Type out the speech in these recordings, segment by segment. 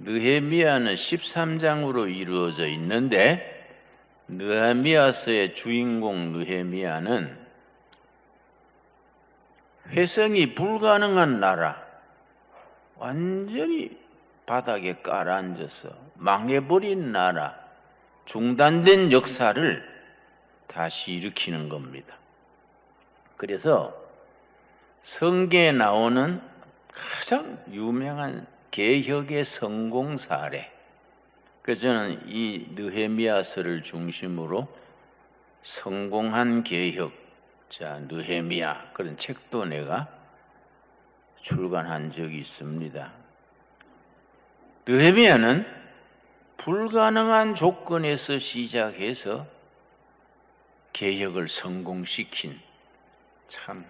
느헤미야는 13장으로 이루어져 있는데 느헤미야서의 주인공 느헤미야는 회성이 불가능한 나라 완전히 바닥에 깔아앉아서 망해버린 나라 중단된 역사를 다시 일으키는 겁니다. 그래서 성경에 나오는 가장 유명한 개혁의 성공 사례. 그래서 저는 이 느헤미야서를 중심으로 성공한 개혁, 자 느헤미야 그런 책도 내가 출간한 적이 있습니다. 느헤미야는 불가능한 조건에서 시작해서 개혁을 성공시킨 참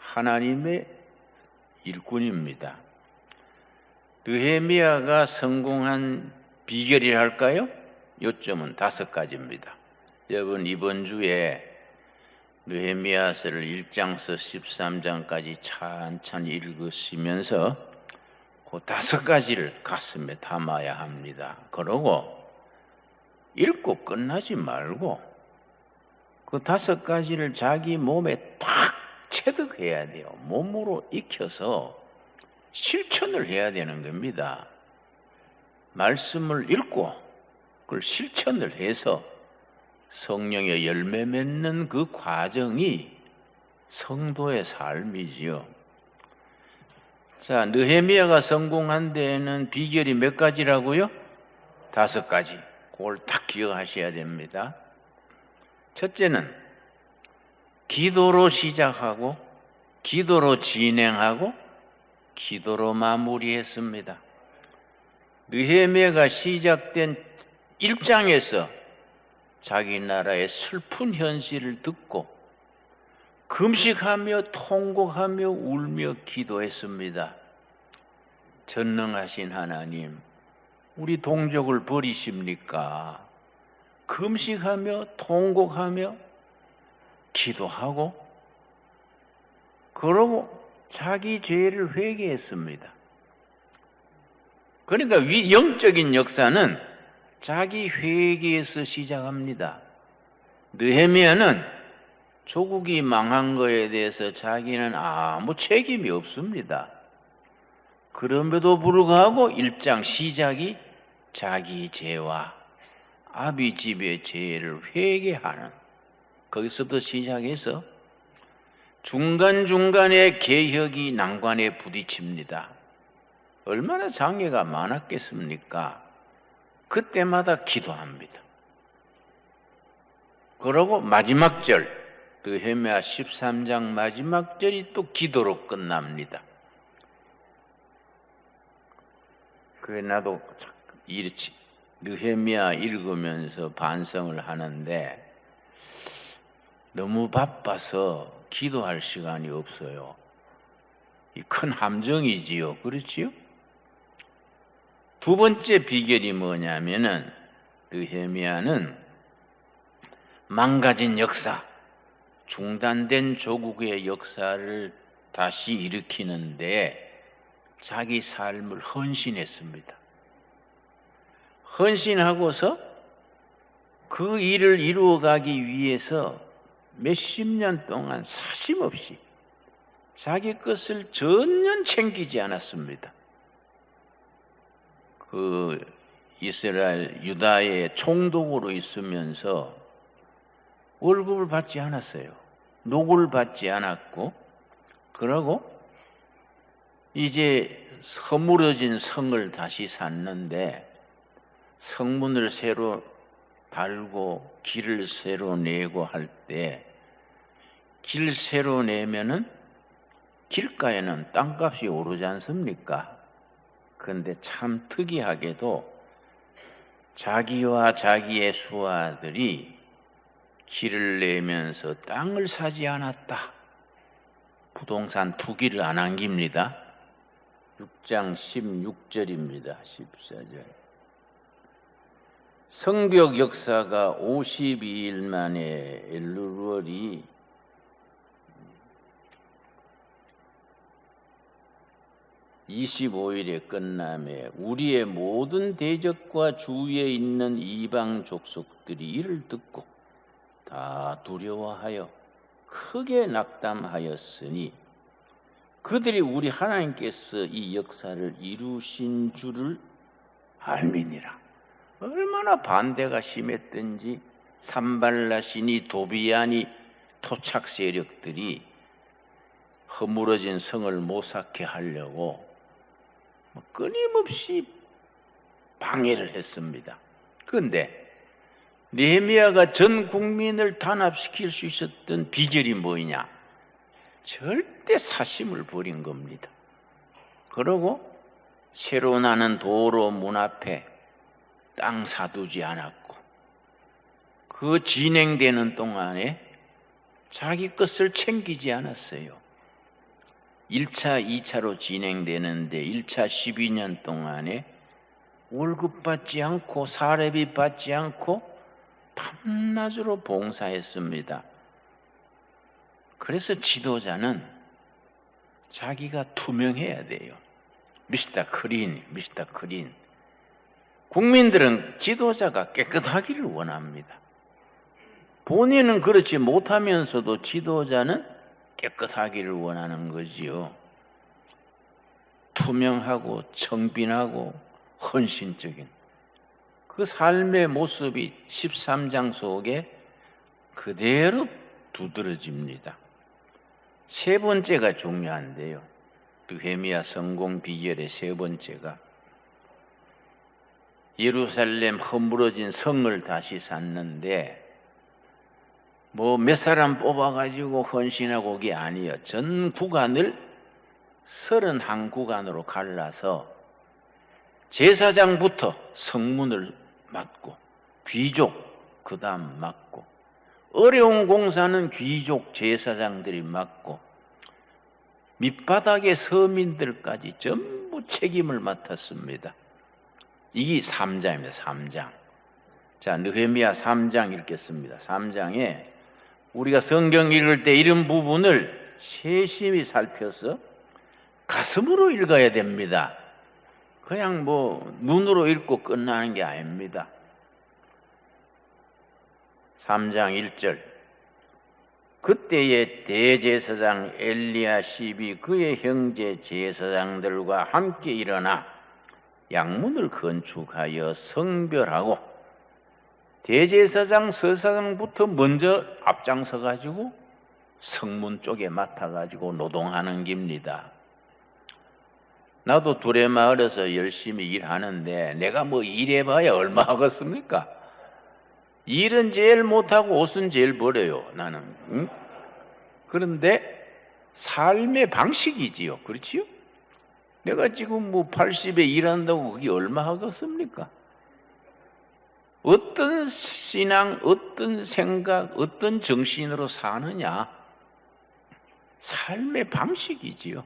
하나님의 일꾼입니다. 느헤미야가 성공한 비결이랄까요? 요점은 다섯 가지입니다. 여러분 이번 주에 느헤미야서를 1장서 13장까지 찬찬히 읽으시면서 그 다섯 가지를 가슴에 담아야 합니다. 그러고 읽고 끝나지 말고 그 다섯 가지를 자기 몸에 딱 체득해야 돼요. 몸으로 익혀서 실천을 해야 되는 겁니다. 말씀을 읽고 그걸 실천을 해서 성령의 열매 맺는 그 과정이 성도의 삶이지요. 자, 느헤미야가 성공한 데에는 비결이 몇 가지라고요? 다섯 가지. 그걸 딱 기억하셔야 됩니다. 첫째는 기도로 시작하고 기도로 진행하고 기도로 마무리했습니다. 느헤미야가 시작된 1장에서 자기 나라의 슬픈 현실을 듣고 금식하며 통곡하며 울며 기도했습니다. 전능하신 하나님, 우리 동족을 버리십니까? 금식하며 통곡하며 기도하고 그러고 자기 죄를 회개했습니다. 그러니까 위- 영적인 역사는 자기 회개에서 시작합니다. 느헤미야는 조국이 망한 거에 대해서 자기는 아무 책임이 없습니다. 그럼에도 불구하고 일장 시작이 자기 죄와 아비 집의 죄를 회개하는 거기서부터 시작해서 중간중간에 개혁이 난관에 부딪힙니다. 얼마나 장애가 많았겠습니까? 그때마다 기도합니다. 그러고 마지막 절, 느헤미야 13장 마지막 절이 또 기도로 끝납니다. 그래 나도 이렇지 느헤미야 읽으면서 반성을 하는데 너무 바빠서 기도할 시간이 없어요. 이큰 함정이지요. 그렇지요? 두 번째 비결이 뭐냐면은 느헤미야는 망가진 역사, 중단된 조국의 역사를 다시 일으키는데 자기 삶을 헌신했습니다. 헌신하고서 그 일을 이루어가기 위해서 몇십 년 동안 사심없이 자기 것을 전혀 챙기지 않았습니다. 그 이스라엘 유다의 총독으로 있으면서 월급을 받지 않았어요. 녹을 받지 않았고 그러고 이제 허물어진 성을 다시 샀는데 성문을 새로 달고 길을 새로 내고 할 때 길 새로 내면은 길가에는 땅값이 오르지 않습니까? 그런데 참 특이하게도 자기와 자기의 수하들이 길을 내면서 땅을 사지 않았다. 부동산 투기를 안 안깁니다. 6장 16절입니다. 14절. 성벽 역사가 52일 만에 엘루월이 25일에 끝남에 우리의 모든 대적과 주위에 있는 이방 족속들이 이를 듣고 다 두려워하여 크게 낙담하였으니 그들이 우리 하나님께서 이 역사를 이루신 줄을 알미니라. 얼마나 반대가 심했든지 산발라시니 도비아니 토착 세력들이 허물어진 성을 모삭해 하려고 뭐 끊임없이 방해를 했습니다. 그런데 느헤미야가 전 국민을 단합시킬 수 있었던 비결이 뭐냐? 절대 사심을 버린 겁니다. 그러고 새로 나는 도로 문 앞에 땅 사두지 않았고 그 진행되는 동안에 자기 것을 챙기지 않았어요. 1차, 2차로 진행되는데 1차 12년 동안에 월급 받지 않고 사례비 받지 않고 밤낮으로 봉사했습니다. 그래서 지도자는 자기가 투명해야 돼요. 미스터 크린, 미스터 크린. 국민들은 지도자가 깨끗하기를 원합니다. 본인은 그렇지 못하면서도 지도자는 깨끗하기를 원하는 거지요. 투명하고 청빈하고 헌신적인 그 삶의 모습이 13장 속에 그대로 두드러집니다. 세 번째가 중요한데요. 느헤미야 성공 비결의 세 번째가 예루살렘 허물어진 성을 다시 샀는데 뭐 몇 사람 뽑아가지고 헌신하고 그게 아니에요. 전 구간을 31 구간으로 갈라서 제사장부터 성문을 맡고 귀족 그 다음 맡고 어려운 공사는 귀족 제사장들이 맡고 밑바닥의 서민들까지 전부 책임을 맡았습니다. 이게 3장입니다. 3장. 자, 느헤미야 3장 읽겠습니다. 3장에 우리가 성경 읽을 때 이런 부분을 세심히 살펴서 가슴으로 읽어야 됩니다. 그냥 뭐 눈으로 읽고 끝나는 게 아닙니다. 3장 1절 그때의 대제사장 엘리야십이 그의 형제 제사장들과 함께 일어나 양문을 건축하여 성별하고 대제사장 서사장부터 먼저 앞장서 가지고 성문 쪽에 맡아 가지고 노동하는 겁니다. 나도 두레 마을에서 열심히 일하는데 내가 뭐 일해봐야 얼마 하겠습니까? 일은 제일 못하고 옷은 제일 버려요, 나는. 응? 그런데 삶의 방식이지요. 그렇지요? 내가 지금 뭐 80에 일한다고 그게 얼마 하겠습니까? 어떤 신앙, 어떤 생각, 어떤 정신으로 사느냐? 삶의 방식이지요.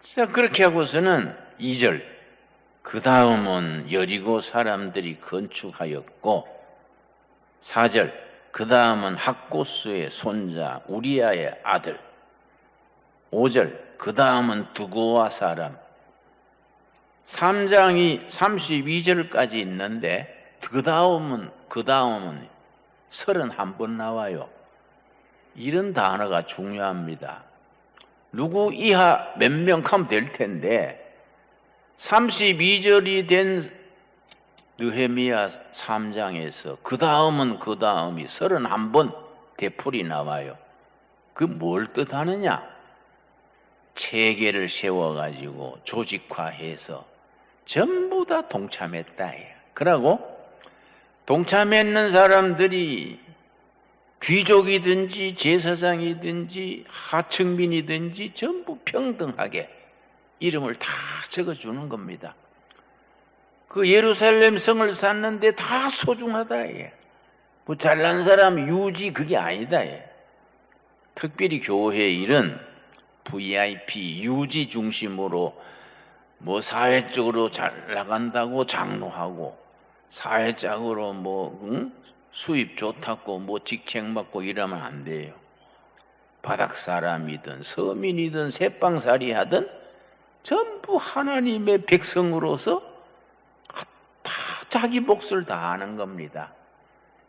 자, 그렇게 하고서는 2절. 그 다음은 여리고 사람들이 건축하였고, 4절. 그 다음은 학고스의 손자 우리아의 아들. 5절. 그 다음은 두고와 사람. 3장이 32절까지 있는데, 그 다음은, 그 다음은 31번 나와요. 이런 단어가 중요합니다. 누구 이하 몇 명 하면 될 텐데 32절이 된 느헤미야 3장에서 그 다음은 그 다음이 31번 대풀이 나와요. 그 뭘 뜻하느냐? 체계를 세워가지고 조직화해서 전부 다 동참했다. 그러고 동참했는 사람들이 귀족이든지 제사장이든지 하층민이든지 전부 평등하게 이름을 다 적어주는 겁니다. 그 예루살렘 성을 샀는데 다 소중하다. 예. 뭐 잘난 사람 유지 그게 아니다. 예. 특별히 교회 일은 VIP 유지 중심으로 뭐 사회적으로 잘 나간다고 장로하고 사회적으로 뭐 응? 수입 좋다고 뭐 직책 받고 이러면 안 돼요. 바닥 사람이든 서민이든 새빵살이 하든 전부 하나님의 백성으로서 다 자기 몫을 다하는 겁니다.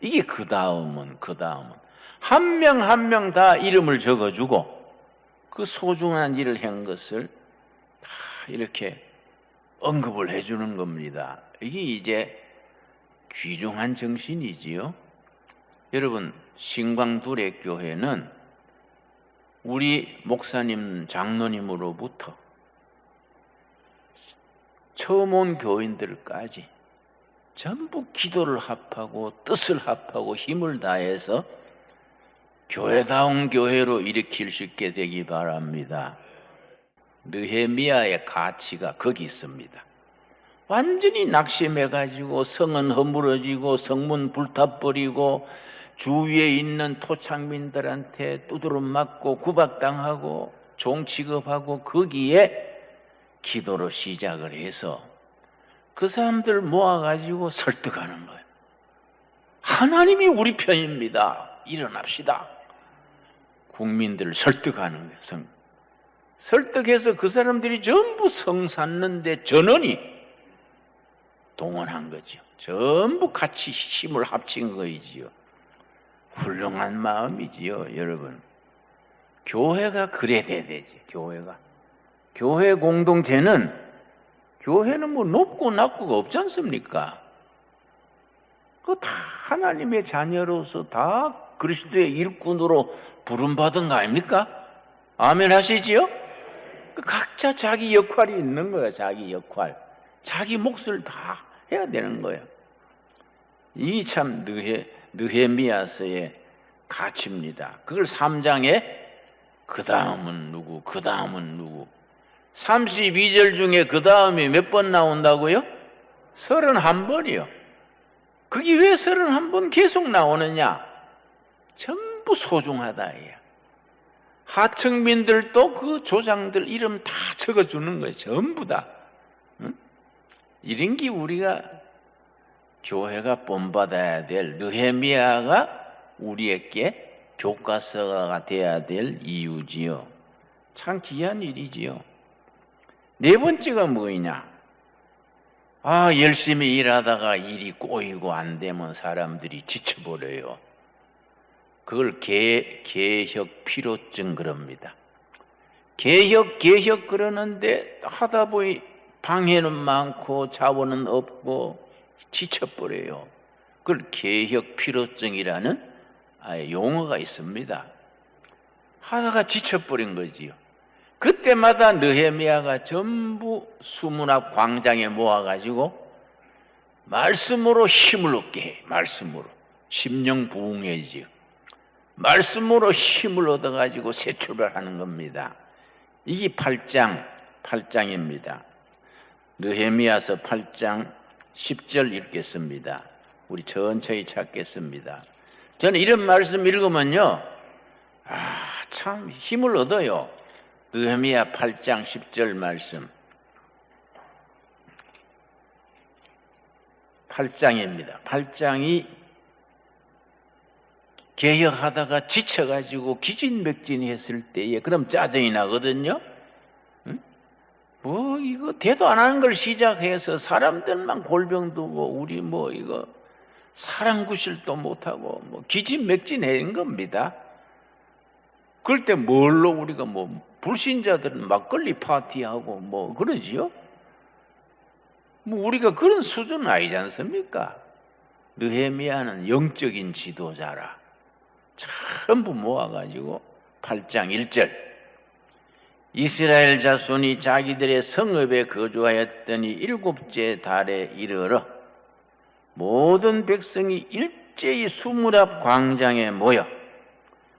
이게 그 다음은 그 다음은 한 명 한 명 다 이름을 적어주고 그 소중한 일을 한 것을 다 이렇게 언급을 해주는 겁니다. 이게 이제 귀중한 정신이지요. 여러분 신광두레 교회는 우리 목사님 장로님으로부터 처음 온 교인들까지 전부 기도를 합하고 뜻을 합하고 힘을 다해서 교회다운 교회로 일으킬 수 있게 되기 바랍니다. 느헤미야의 가치가 거기 있습니다. 완전히 낙심해가지고 성은 허물어지고 성문 불타버리고 주위에 있는 토착민들한테 두드름 맞고 구박당하고 종 취급하고 거기에 기도로 시작을 해서 그 사람들 모아가지고 설득하는 거예요. 하나님이 우리 편입니다. 일어납시다. 국민들을 설득하는 거예요. 성. 설득해서 그 사람들이 전부 성 샀는데 전원이 동원한 거죠. 전부 같이 힘을 합친 거이지요. 훌륭한 마음이지요, 여러분. 교회가 그래야 되지, 교회가. 교회 공동체는 교회는 뭐 높고 낮고가 없지 않습니까? 그 다 하나님의 자녀로서 다 그리스도의 일꾼으로 부름받은 거 아닙니까? 아멘 하시지요? 그 각자 자기 역할이 있는 거야, 자기 역할. 자기 몫을 다 해야 되는 거예요. 이 참 느헤, 느헤미야서의 가치입니다. 그걸 3장에 그 다음은 누구, 그 다음은 누구. 32절 중에 그 다음이 몇 번 나온다고요? 31번이요. 그게 왜 31번 계속 나오느냐? 전부 소중하다. 예. 하청민들도 그 조장들 이름 다 적어주는 거예요. 전부 다. 응? 이런 게 우리가 교회가 본받아야 될 느헤미야가 우리에게 교과서가 돼야 될 이유지요. 참 귀한 일이지요. 네 번째가 뭐냐? 아, 열심히 일하다가 일이 꼬이고 안 되면 사람들이 지쳐버려요. 그걸 개, 개혁 필요증 그럽니다. 개혁, 개혁 그러는데 하다 보니 방해는 많고 자원은 없고 지쳐버려요. 그걸 개혁 필요증이라는 용어가 있습니다. 하다가 지쳐버린 거지요. 그때마다 느헤미야가 전부 수문 앞 광장에 모아가지고 말씀으로 힘을 얻게 해. 말씀으로 심령 부흥해지요. 말씀으로 힘을 얻어가지고 새 출발하는 겁니다. 이게 8장, 8장입니다. 느헤미야서 8장 10절 읽겠습니다. 우리 천천히 찾겠습니다. 저는 이런 말씀 읽으면요. 아, 참 힘을 얻어요. 느헤미야 8장 10절 말씀. 8장입니다. 8장이 개혁하다가 지쳐가지고 기진맥진했을 때에 그럼 짜증이 나거든요. 응? 뭐 이거 대도 안 하는 걸 시작해서 사람들만 골병 두고 우리 뭐 이거 사람 구실도 못하고 뭐 기진맥진한 겁니다. 그럴 때 뭘로 우리가 뭐 불신자들은 막걸리 파티하고 뭐 그러지요? 뭐 우리가 그런 수준은 아니지 않습니까? 느헤미야는 영적인 지도자라. 전부 모아가지고 8장 1절. 이스라엘 자손이 자기들의 성읍에 거주하였더니 일곱째 달에 이르러 모든 백성이 일제히 앞 광장에 모여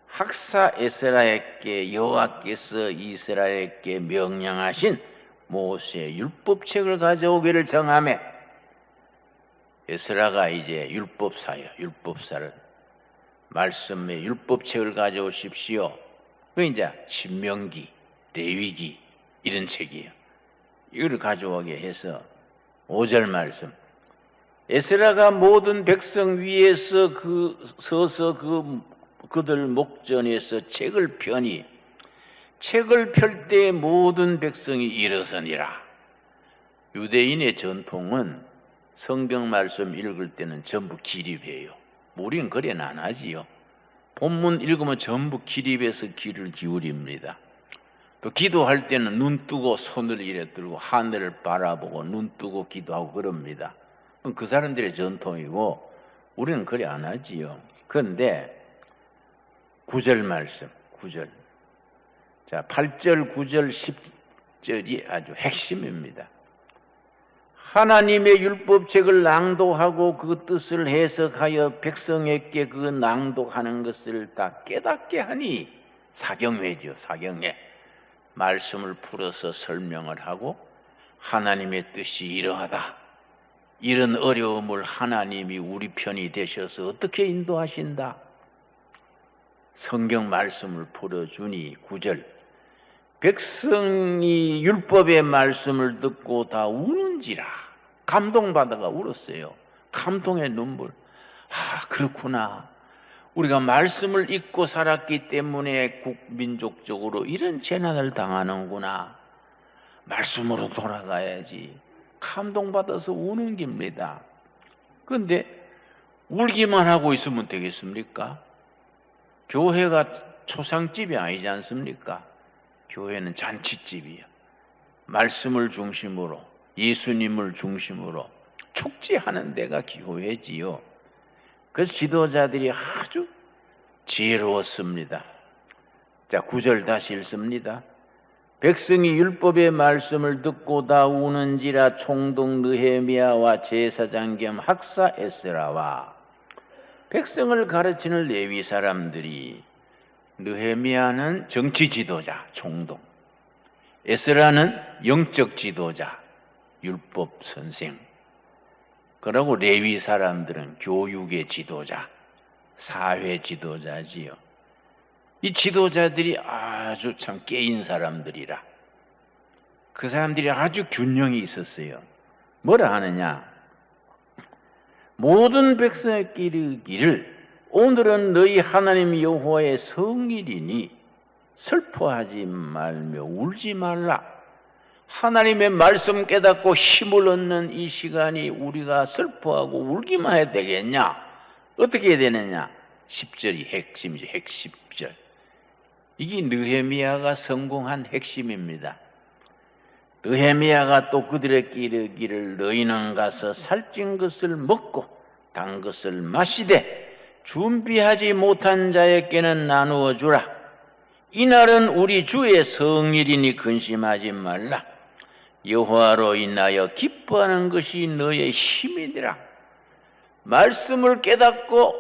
학사 에스라에게 여호와께서 이스라엘에게 명령하신 모세 율법책을 가져오기를 정하매 에스라가 이제 율법사요 율법사를 말씀의 율법책을 가져오십시오. 그 이제 신명기, 레위기 이런 책이에요. 이걸 가져오게 해서 5절 말씀. 에스라가 모든 백성 위에서 그 서서 그 그들 목전에서 책을 펴니 책을 펼 때 모든 백성이 일어서니라. 유대인의 전통은 성경 말씀 읽을 때는 전부 기립해요. 우리는 그래는 안 하지요. 본문 읽으면 전부 기립해서 귀를 기울입니다. 또 기도할 때는 눈 뜨고 손을 이래 들고 하늘을 바라보고 눈 뜨고 기도하고 그럽니다. 그 사람들의 전통이고 우리는 그래 안 하지요. 그런데 구절 말씀, 구절 자, 8절, 9절, 10절이 아주 핵심입니다. 하나님의 율법책을 낭독하고 그 뜻을 해석하여 백성에게 그 낭독하는 것을 다 깨닫게 하니 사경회지요, 사경회. 말씀을 풀어서 설명을 하고 하나님의 뜻이 이러하다. 이런 어려움을 하나님이 우리 편이 되셔서 어떻게 인도하신다. 성경 말씀을 풀어주니 구절 백성이 율법의 말씀을 듣고 다 우는지라 감동받아가 울었어요. 감동의 눈물. 아 그렇구나. 우리가 말씀을 잊고 살았기 때문에 국민족적으로 이런 재난을 당하는구나. 말씀으로 돌아가야지. 감동받아서 우는 겁니다. 그런데 울기만 하고 있으면 되겠습니까? 교회가 초상집이 아니지 않습니까? 교회는 잔치집이야. 말씀을 중심으로 예수님을 중심으로 축제하는 데가 교회지요. 그래서 지도자들이 아주 지혜로웠습니다. 자, 구절 다시 읽습니다. 백성이 율법의 말씀을 듣고 다 우는지라 총독 느헤미야와 제사장 겸 학사 에스라와 백성을 가르치는 레위 사람들이 느헤미야는 정치 지도자, 총독. 에스라는 영적 지도자, 율법 선생. 그러고 레위 사람들은 교육의 지도자, 사회 지도자지요. 이 지도자들이 아주 참 깨인 사람들이라. 그 사람들이 아주 균형이 있었어요. 뭐라 하느냐? 모든 백성에게 이르기를 오늘은 너희 하나님 여호와의 성일이니 슬퍼하지 말며 울지 말라. 하나님의 말씀 깨닫고 힘을 얻는 이 시간이 우리가 슬퍼하고 울기만 해야 되겠냐? 어떻게 해야 되느냐? 10절이 핵심이죠. 핵심절. 이게 느헤미야가 성공한 핵심입니다. 느헤미야가 또 그들에게 이르기를 너희는 가서 살찐 것을 먹고 단 것을 마시되 준비하지 못한 자에게는 나누어 주라. 이날은 우리 주의 성일이니 근심하지 말라. 여호와로 인하여 기뻐하는 것이 너의 힘이니라. 말씀을 깨닫고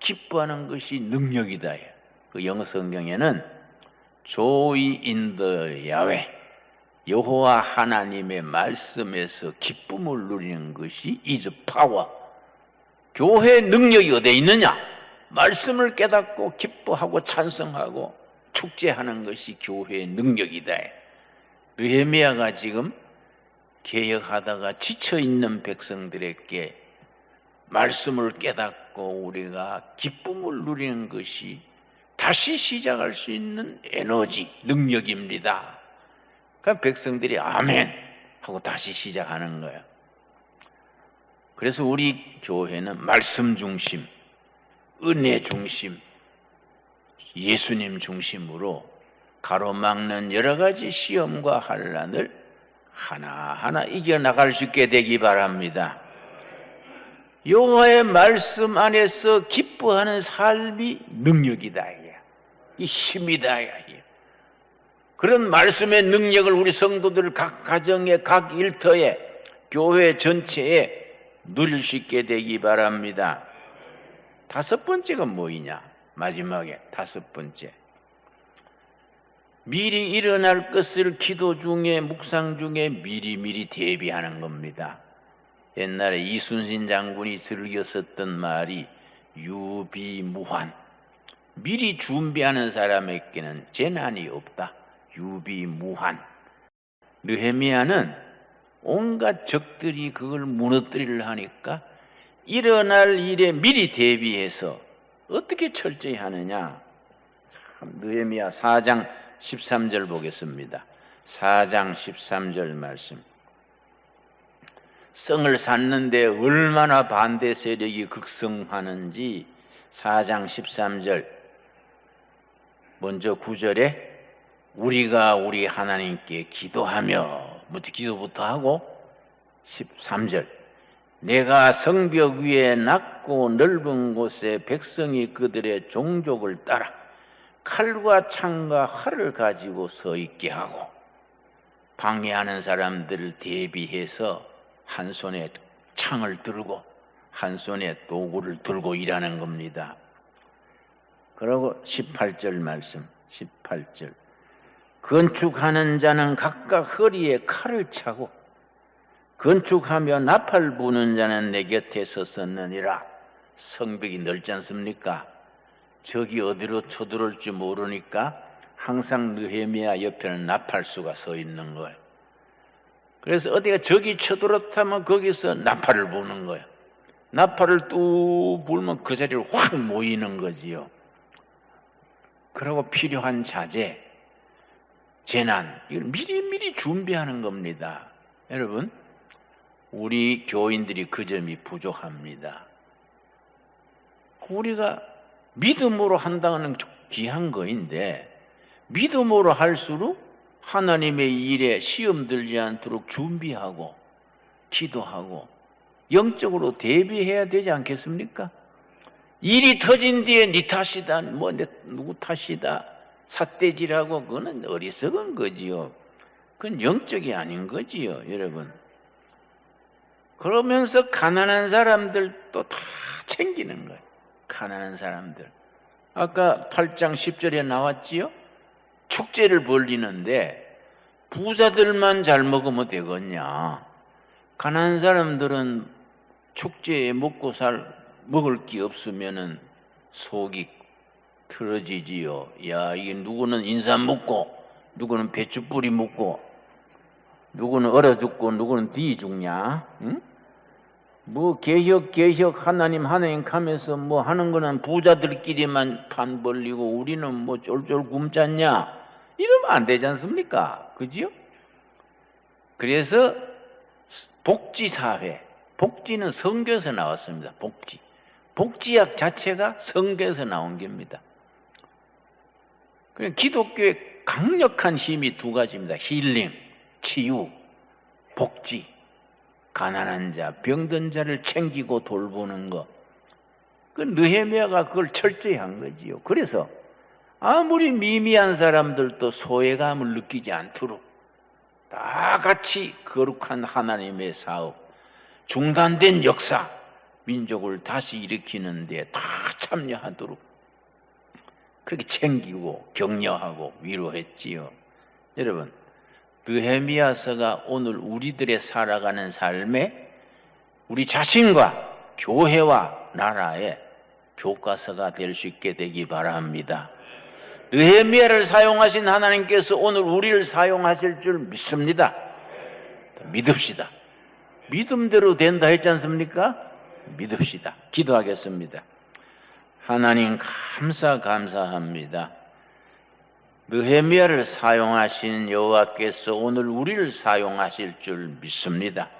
기뻐하는 것이 능력이다. 그 영어 성경에는 조이 인더 야외 여호와 하나님의 말씀에서 기쁨을 누리는 것이 is power. 교회 능력이 어디에 있느냐? 말씀을 깨닫고 기뻐하고 찬성하고 축제하는 것이 교회의 능력이다. 느헤미야가 지금 개혁하다가 지쳐 있는 백성들에게 말씀을 깨닫고 우리가 기쁨을 누리는 것이 다시 시작할 수 있는 에너지, 능력입니다. 그 백성들이 아멘 하고 다시 시작하는 거예요. 그래서 우리 교회는 말씀 중심, 은혜 중심, 예수님 중심으로 가로막는 여러 가지 시험과 환란을 하나하나 이겨나갈 수 있게 되기 바랍니다. 여호와의 말씀 안에서 기뻐하는 삶이 능력이다. 이 힘이다. 그런 말씀의 능력을 우리 성도들 각 가정에 각 일터에 교회 전체에 누릴 수 있게 되기 바랍니다. 다섯 번째가 뭐이냐? 마지막에 다섯 번째. 미리 일어날 것을 기도 중에 묵상 중에 미리 미리 대비하는 겁니다. 옛날에 이순신 장군이 즐겨 썼던 말이 유비무환. 미리 준비하는 사람에게는 재난이 없다. 유비무환. 느헤미야는 온갖 적들이 그걸 무너뜨리려 하니까 일어날 일에 미리 대비해서 어떻게 철저히 하느냐? 참 느헤미야 4장 13절 보겠습니다. 4장 13절 말씀. 성을 샀는데 얼마나 반대 세력이 극성하는지 4장 13절 먼저 9절에 우리가 우리 하나님께 기도하며 먼저 기도부터 하고 13절 내가 성벽 위에 낮고 넓은 곳에 백성이 그들의 종족을 따라 칼과 창과 활을 가지고 서 있게 하고 방해하는 사람들을 대비해서 한 손에 창을 들고 한 손에 도구를 들고 일하는 겁니다. 그리고 18절 말씀 18절 건축하는 자는 각각 허리에 칼을 차고 건축하며 나팔 부는 자는 내 곁에 서었느니라 성벽이 넓지 않습니까? 적이 어디로 쳐들어올지 모르니까 항상 느헤미야 옆에는 나팔수가 서 있는 거예요. 그래서 어디가 적이 쳐들어타면 거기서 나팔을 부는 거예요. 나팔을 뚝 불면 그 자리로 확 모이는 거지요. 그리고 필요한 자재, 재난, 이걸 미리미리 준비하는 겁니다. 여러분, 우리 교인들이 그 점이 부족합니다. 우리가 믿음으로 한다는 귀한 거인데, 믿음으로 할수록 하나님의 일에 시험 들지 않도록 준비하고, 기도하고, 영적으로 대비해야 되지 않겠습니까? 일이 터진 뒤에 네 탓이다, 뭐 내, 누구 탓이다, 삿대질하고 그거는 어리석은 거지요. 그건 영적이 아닌 거지요, 여러분. 그러면서 가난한 사람들도 다 챙기는 거예요. 가난한 사람들. 아까 8장 10절에 나왔지요? 축제를 벌리는데 부자들만 잘 먹으면 되겠냐? 가난한 사람들은 축제에 먹고 살 먹을 게 없으면은 속이 틀어지지요. 야, 이게 누구는 인삼 먹고, 누구는 배추뿌리 먹고, 누구는 얼어 죽고, 누구는 뒤 죽냐? 응? 뭐 개혁 개혁 하나님 하나님 하면서 뭐 하는 거는 부자들끼리만 판 벌리고 우리는 뭐 쫄쫄 굶잖냐? 이러면 안 되지 않습니까? 그지요? 그래서 복지 사회, 복지는 성경에서 나왔습니다. 복지. 복지학 자체가 성경에서 나온 겁니다. 기독교의 강력한 힘이 두 가지입니다. 힐링, 치유, 복지. 가난한 자, 병든 자를 챙기고 돌보는 것. 그 느헤미야가 그걸 철저히 한 거지요. 그래서 아무리 미미한 사람들도 소외감을 느끼지 않도록 다 같이 거룩한 하나님의 사업, 중단된 역사, 민족을 다시 일으키는 데 다 참여하도록 그렇게 챙기고 격려하고 위로했지요. 여러분, 느헤미야서가 오늘 우리들의 살아가는 삶에 우리 자신과 교회와 나라의 교과서가 될 수 있게 되기 바랍니다. 느헤미야를 사용하신 하나님께서 오늘 우리를 사용하실 줄 믿습니다. 믿읍시다. 믿음대로 된다 했지 않습니까? 믿읍시다. 기도하겠습니다. 하나님 감사 감사합니다. 느헤미야를 사용하신 여호와께서 오늘 우리를 사용하실 줄 믿습니다.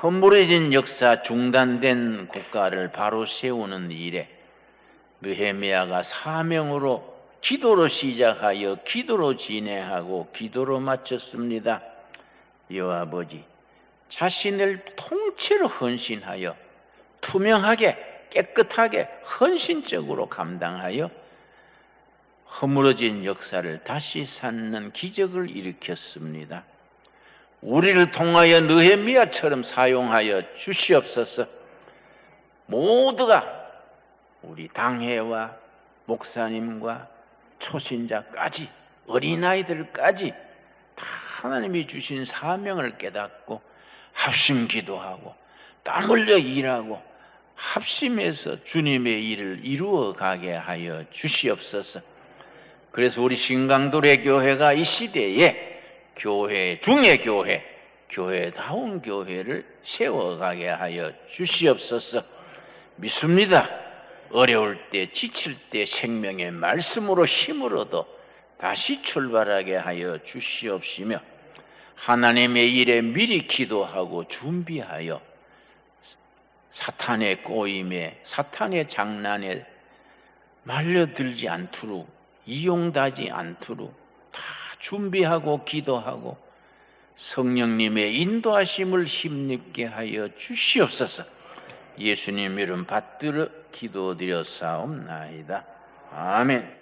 허물어진 역사 중단된 국가를 바로 세우는 일에 느헤미야가 사명으로 기도로 시작하여 기도로 진행하고 기도로 마쳤습니다. 여호와 아버지 자신을 통째로 헌신하여 투명하게 깨끗하게 헌신적으로 감당하여 허물어진 역사를 다시 쌓는 기적을 일으켰습니다. 우리를 통하여 느헤미야처럼 사용하여 주시옵소서. 모두가 우리 당회와 목사님과 초신자까지 어린아이들까지 다 하나님이 주신 사명을 깨닫고 합심 기도하고 땀 흘려 일하고 합심해서 주님의 일을 이루어 가게 하여 주시옵소서. 그래서 우리 신강도래 교회가 이 시대에 교회 중의 교회, 교회다운 교회를 세워가게 하여 주시옵소서. 믿습니다. 어려울 때, 지칠 때 생명의 말씀으로 힘을 얻어 다시 출발하게 하여 주시옵시며 하나님의 일에 미리 기도하고 준비하여 사탄의 꼬임에 사탄의 장난에 말려들지 않도록 이용되지 않도록 다 준비하고 기도하고 성령님의 인도하심을 힘입게 하여 주시옵소서. 예수님 이름 받들어 기도드렸사옵나이다. 아멘.